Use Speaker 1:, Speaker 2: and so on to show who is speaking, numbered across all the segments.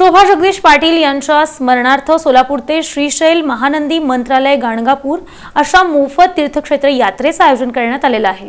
Speaker 1: शोभा जगदीश पाटील यांच्या स्मरणार्थ सोलापूर ते श्रीशैल महानंदी मंत्रालय गाणगापूर अशा मोफत तीर्थक्षेत्र यात्रेचं आयोजन करण्यात आलेलं आहे.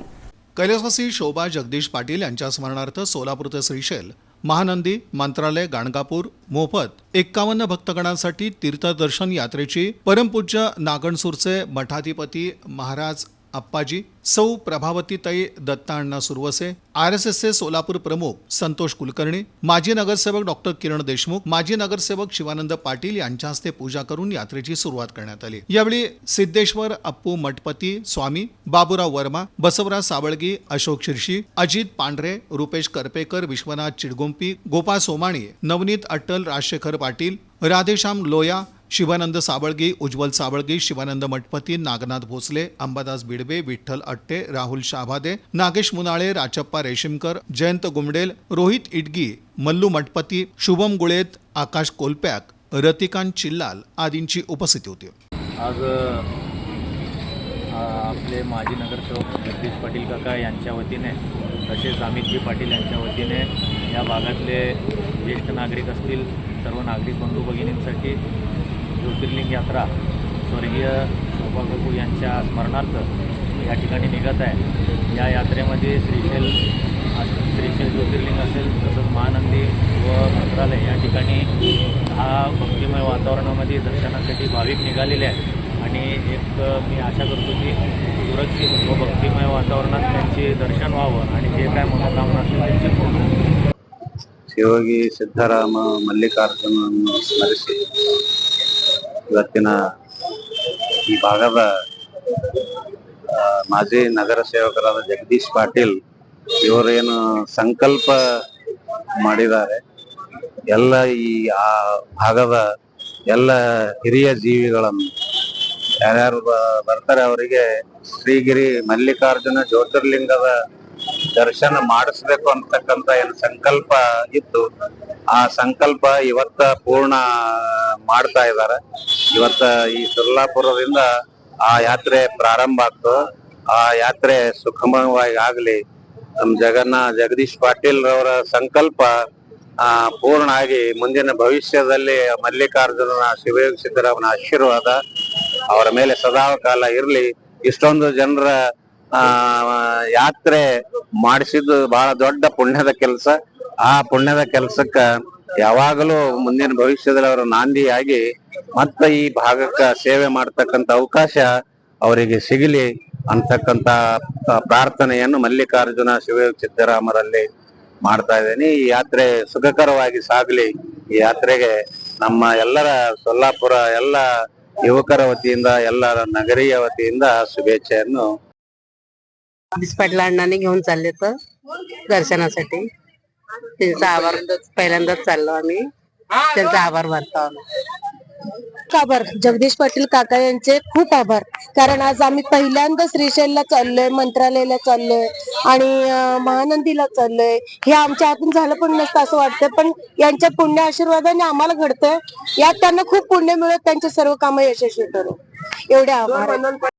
Speaker 2: कैलासवासी शोभा जगदीश पाटील यांच्या स्मरणार्थ सोलापूर ते श्रीशैल महानंदी मंत्रालय गाणगापूर मोफत एक्कावन्न भक्तगणांसाठी तीर्थदर्शन यात्रेची परमपूज्य नागणसूरचे मठाधिपती महाराज आप्पाजी सौ प्रभावतीताई दत्ताण्णा सुरवसे आर एस एसचे सोलापूर प्रमुख संतोष कुलकर्णी माजी नगरसेवक डॉक्टर किरण देशमुख माजी नगरसेवक शिवानंद पाटील यांच्या हस्ते पूजा करून यात्रेची सुरुवात करण्यात आली. यावेळी सिद्धेश्वर अप्पू मठपती स्वामी बाबुराव वर्मा बसवराज सावळगी अशोक शिरशी अजित पांढरे रुपेश करपेकर विश्वनाथ चिडगुंपी गोपाळ सोमाणी नवनीत अट्टल राजशेखर पाटील राधेश्याम लोया शिवानंद साबळगी उज्ज्वल साबळगी शिवानंद मठपती नागनाथ भोसले अंबादास बिडवे विठ्ठल अट्टे राहुल शाभादे नागेश मुनाळे राचप्पा रेशीमकर जयंत गुमडेल रोहित इटगी मल्लू मठपती शुभम गुळेत आकाश कोलप्याक रतिकांत चिल्लाल आदींची उपस्थिती होती.
Speaker 3: आज आपले माजी नगरसेवक जगदीश पाटील काका यांच्या वतीने तसेच अमितजी पाटील यांच्या वतीने या भागातले ज्येष्ठ नागरिक असतील सर्व नागरिक बंधू भगिनींसाठी ज्योतिर्लिंग यात्रा स्वर्गीय शोभा कपूर यांच्या स्मरणार्थ या ठिकाणी निघत आहे. या यात्रेमध्ये श्रीशैल श्रीशैल ज्योतिर्लिंग असेल तसंच महानंदी व मंत्रालय या ठिकाणी हा भक्तिमय वातावरणामध्ये दर्शनासाठी भाविक निघालेले आहेत. आणि एक मी आशा करतो की सुरक्षित व भक्तिमय वातावरणात त्यांचे दर्शन व्हावं आणि जे काय मनोकामना असेल त्यांचे पूर्ण
Speaker 4: शिवगी सिद्धाराम मल्लिकार्जुन स्मरसी ಇವತ್ತಿನ ಈ ಭಾಗದ ಮಾಜಿ ನಗರ ಸೇವಕರಾದ ಜಗದೀಶ್ ಪಾಟೀಲ್ ಇವರೇನು ಸಂಕಲ್ಪ ಮಾಡಿದ್ದಾರೆ. ಎಲ್ಲ ಈ, ಆ ಭಾಗದ ಎಲ್ಲ ಹಿರಿಯ ಜೀವಿಗಳನ್ನು ಯಾರ್ಯಾರು ಬರ್ತಾರೆ ಅವರಿಗೆ ಶ್ರೀಗಿರಿ ಮಲ್ಲಿಕಾರ್ಜುನ ಜ್ಯೋತಿರ್ಲಿಂಗದ ದರ್ಶನ ಮಾಡಿಸ್ಬೇಕು ಅಂತಕ್ಕಂತ ಏನು ಸಂಕಲ್ಪ ಇತ್ತು. ಆ ಸಂಕಲ್ಪ ಇವತ್ತ ಪೂರ್ಣ ಮಾಡ್ತಾ ಇದ್ದಾರೆ. ಇವತ್ತ ಈ ಸುರ್ಲಾಪುರದಿಂದ ಆ ಯಾತ್ರೆ ಪ್ರಾರಂಭ ಆಗ್ತು. ಆ ಯಾತ್ರೆ ಸುಖಮವಾಗಿ ಆಗ್ಲಿ, ನಮ್ ಜಗನ್ನ ಜಗದೀಶ್ ಪಾಟೀಲ್ ರವರ ಸಂಕಲ್ಪ, ಆ ಪೂರ್ಣ ಆಗಿ ಮುಂದಿನ ಭವಿಷ್ಯದಲ್ಲಿ ಮಲ್ಲಿಕಾರ್ಜುನ ಶಿವಯೋಗ ಸಿದ್ದರಾಮನ ಆಶೀರ್ವಾದ ಅವರ ಮೇಲೆ ಸದಾ ಇರ್ಲಿ. ಇಷ್ಟೊಂದು ಜನರ, ಆ, ಯಾತ್ರೆ ಮಾಡಿಸಿದ್ದು ಬಹಳ ದೊಡ್ಡ ಪುಣ್ಯದ ಕೆಲಸ. ಆ ಪುಣ್ಯದ ಕೆಲಸಕ್ಕ ಯಾವಾಗಲೂ ಮುಂದಿನ ಭವಿಷ್ಯದಲ್ಲಿ ಅವರು ನಾಂದಿಯಾಗಿ ಮತ್ತೆ ಈ ಭಾಗಕ್ಕ ಸೇವೆ ಮಾಡ್ತಕ್ಕಂತ ಅವಕಾಶ ಅವರಿಗೆ ಸಿಗಲಿ ಅಂತಕ್ಕಂತ ಪ್ರಾರ್ಥನೆಯನ್ನು ಮಲ್ಲಿಕಾರ್ಜುನ ಶಿವಯೋಗ ಸಿದ್ದರಾಮರಲ್ಲಿ ಮಾಡ್ತಾ ಇದ್ದೀನಿ. ಈ ಯಾತ್ರೆ ಸುಖಕರವಾಗಿ ಸಾಗಲಿ. ಈ ಯಾತ್ರೆಗೆ ನಮ್ಮ ಎಲ್ಲರ ಸೊಲ್ಲಾಪುರ ಎಲ್ಲ ಯುವಕರ ವತಿಯಿಂದ, ಎಲ್ಲ ನಗರಿಯ ವತಿಯಿಂದ
Speaker 5: ಶುಭೇಚ್ಛೆಯನ್ನು. ಬಿಸ್ಪಟ್ಲ ಅಣ್ಣನಿಗೆ घेऊन चालले त्यांचा आभार पहिल्यांदाच चाललो आम्ही. त्यांचा आभार मानतो आम्ही.
Speaker 6: आभार. जगदीश पाटील काका यांचे खूप आभार. कारण आज आम्ही पहिल्यांदा श्रीशैलला चाललोय मंत्रालयाला चाललोय आणि महानंदीला चाललोय. हे आमच्या हातून झालं पण नसतं असं वाटतंय पण यांच्या पुण्य आशीर्वादाने आम्हाला घडतंय. यात त्यांना खूप पुण्य मिळत त्यांचे सर्व कामं यशस्वी करू. एवढे आभार.